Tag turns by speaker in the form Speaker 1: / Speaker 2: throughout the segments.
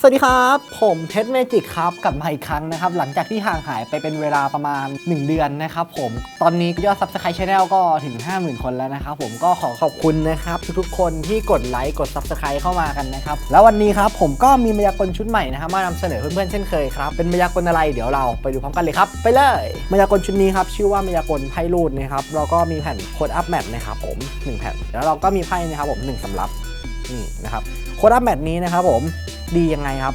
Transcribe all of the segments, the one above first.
Speaker 1: สวัสดีครับ ผมเพชรเมจิกครับกลับมาอีกครั้งนะครับ หลังจากที่ห่างหายไปเป็นเวลาประมาณ 1 เดือนนะครับผมตอนนี้ยอด Subscribe Channel ก็ถึง 50,000 คนแล้วนะครับผมก็ขอขอบคุณนะครับ ทุกๆคนที่กดไลค์กด Subscribe เข้ามากันนะครับ แล้ววันนี้ครับผมก็มีมายากลชุดใหม่นะครับมานำเสนอเพื่อนๆเช่นเคยครับเป็นมายากลอะไรเดี๋ยวเราไปดูพร้อมกันเลยครับไปเลยมายากลชุดนี้ครับชื่อว่ามายากลไพ่รูดนะครับเราก็มีแผ่นโคดอัพแมทนะครับผมหนึ่งแผ่นแล้วเราก็มีไพ่นะครับผมหนึ่งสำรับนี่นะครับโคดอัพแมทนี้นะครับผม ดียังไงครับ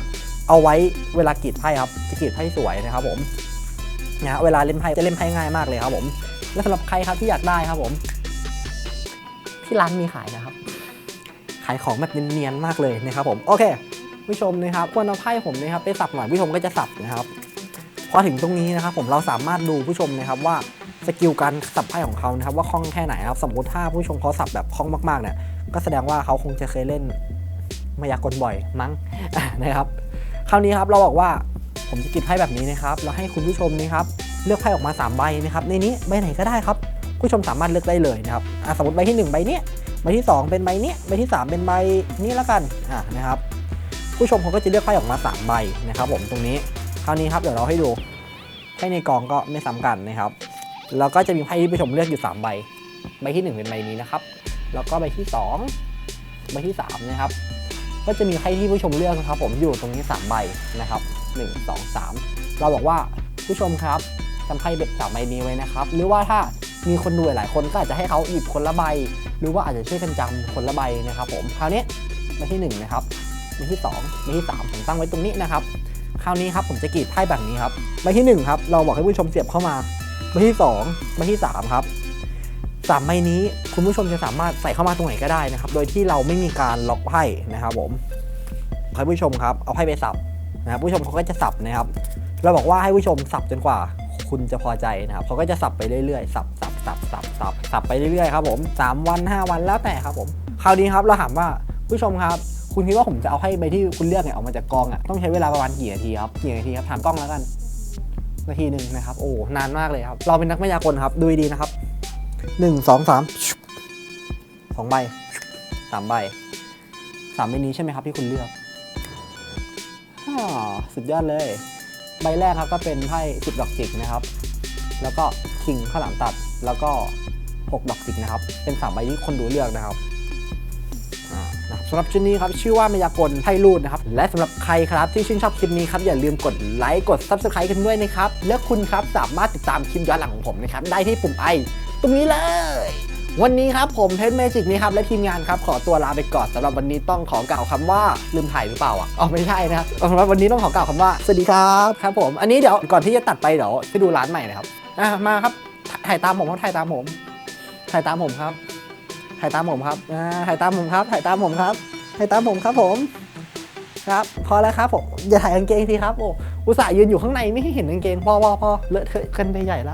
Speaker 1: เอาไว้เวลากรีดไพ่ครับจะกรีดไพ่สวยนะครับผมนะฮะเวลาเล่นไพ่จะเล่นไพ่ง่ายมากเลยครับผมและสำหรับใครครับที่อยากได้ครับผม ที่ร้านมีขายนะครับ ขายของแบบเนียนๆมากเลยนะครับผมโอเคผู้ชมนะครับควรเอาไพ่ผมนะครับไปสับหน่อยผู้ชมก็จะสับนะครับพอถึงตรงนี้นะครับผมเราสามารถดูผู้ชมนะครับว่าสกิลการสับไพ่ของเขานะครับว่าคล่องแค่ไหนนะครับสมมติถ้าผู้ชมเขาสับแบบคล่องมากๆเนี่ยก็แสดงว่าเขาคงจะเคยเล่น มายากลบ่อยมั้งนะครับ คราวนี้ครับเราบอกว่าผมจะกินไพ่แบบนี้นะครับแล้วให้คุณผู้ชมนี่ครับเลือกไพ่ออกมา 3 ใบนะครับในนี้ใบไหนก็ได้ครับผู้ชมสามารถเลือกได้เลยนะครับอะสมมติใบที่ 1 ใบเนี้ยใบที่ 2 เป็นใบเนี้ยใบที่ 3 เป็นใบนี้แล้วกันอะนะครับ ผู้ชมเขาก็จะเลือกไพ่ออกมา 3 ใบนะครับ ผมตรงนี้คราวนี้ครับเดี๋ยวเราให้ดูไพ่ในกองก็ไม่ซ้ำกันนะครับแล้วก็จะมีไพ่ที่ผู้ชมเลือกอยู่ 3 ใบ ใบที่ 1 เป็นใบนี้นะครับ แล้วก็ใบที่ 2 ใบที่3นะครับ ก็จะมีไพ่ที่ผู้ชมเลือกนะครับ ผมอยู่ตรงนี้ 3 ใบนะครับ 1 2 3 เราบอกว่าผู้ชมครับจำไพ่เบ็ดสามใบนี้ไว้นะครับ หรือว่าถ้ามีคนดูหลายคนก็อาจจะให้เขาหยิบคนละใบ หรือว่าอาจจะช่วยกันจำคนละใบนะครับ ผมคราวนี้ใบที่1นะครับใบที่2ใบที่ 3 ผมตั้งไว้ตรงนี้นะครับ คราวนี้ครับผมจะกรีดไพ่แบบนี้ครับใบที่1ครับเราบอกให้ผู้ชมเสียบเข้ามาใบที่2ใบที่3ครับ สามใบนี้คุณผู้ชมจะสามารถใส่เข้ามาตรงไหนก็ได้นะครับ โดยที่เราไม่มีการล็อกไพ่นะครับผมให้ผู้ชมครับเอาไพ่ไปสับนะครับผู้ชมเขาก็จะสับนะครับ เราบอกว่าให้ผู้ชมสับจนกว่า คุณจะพอใจนะครับเขาก็จะสับไปเรื่อยๆสับสับสับสับสับสับไปเรื่อยๆครับผมสามวันห้าวันแล้วแต่ครับผมคราวนี้ครับเราถามว่าผู้ชมครับ คุณคิดว่าผมจะเอาให้ใบที่คุณเลือกเนี่ยออกมาจากกองอะต้องใช้เวลาประมาณกี่นาทีครับกี่นาทีครับถามกล้องแล้วกันนาทีหนึ่งนะครับโอ้นานมากเลยครับ เราเป็นนักมายากลครับดูดีนะครับ หนึ่งสองสามสองใบสามใบสามใบนี้ใช่ไหมครับที่คุณเลือกอ่าสุดยอดเลย ใบแรกครับก็เป็นไพ่สิบดอกจิกนะครับ แล้วก็คิงข้าวหลามตัดแล้วก็หกดอกจิกนะครับ เป็นสามใบที่คนดูเลือกนะครับสำหรับชุดนี้ครับชื่อว่ามายากลไพ่รูดนะครับ และสำหรับใครครับที่ชื่นชอบคลิปนี้ครับอย่าลืมกดไลค์กด Subscribe กันด้วยนะครับ และคุณครับสามารถติดตามคลิปย้อนหลังของผมนะครับได้ที่ปุ่มไอ ตรงนี้เลย วันนี้ครับผมเพชรเมจิกนี่ครับและทีมงานครับขอตัวลาไปก่อนสำหรับวันนี้ต้องขอกล่าวคำว่าลืมถ่ายหรือเปล่าอะอ๋อไม่ใช่นะครับสำหรับวันนี้ต้องขอกล่าวคำว่าสวัสดีครับครับผมอันนี้เดี๋ยวก่อนที่จะตัดไปเดี๋ยวไปดูร้านใหม่นะครับอะมาครับถ่ายตามผมครับถ่ายตามผมถ่ายตามผมครับถ่ายตามผมครับอ่าถ่ายตามผมครับถ่ายตามผมครับถ่ายตามผมครับผมครับพอแล้วครับผมอย่าถ่ายกางเกงทีครับโอ้อุตส่าห์ยืนอยู่ข้างในไม่ให้เห็นกางเกงพอพอพอเลอะเทอะกันไปใหญ่ละ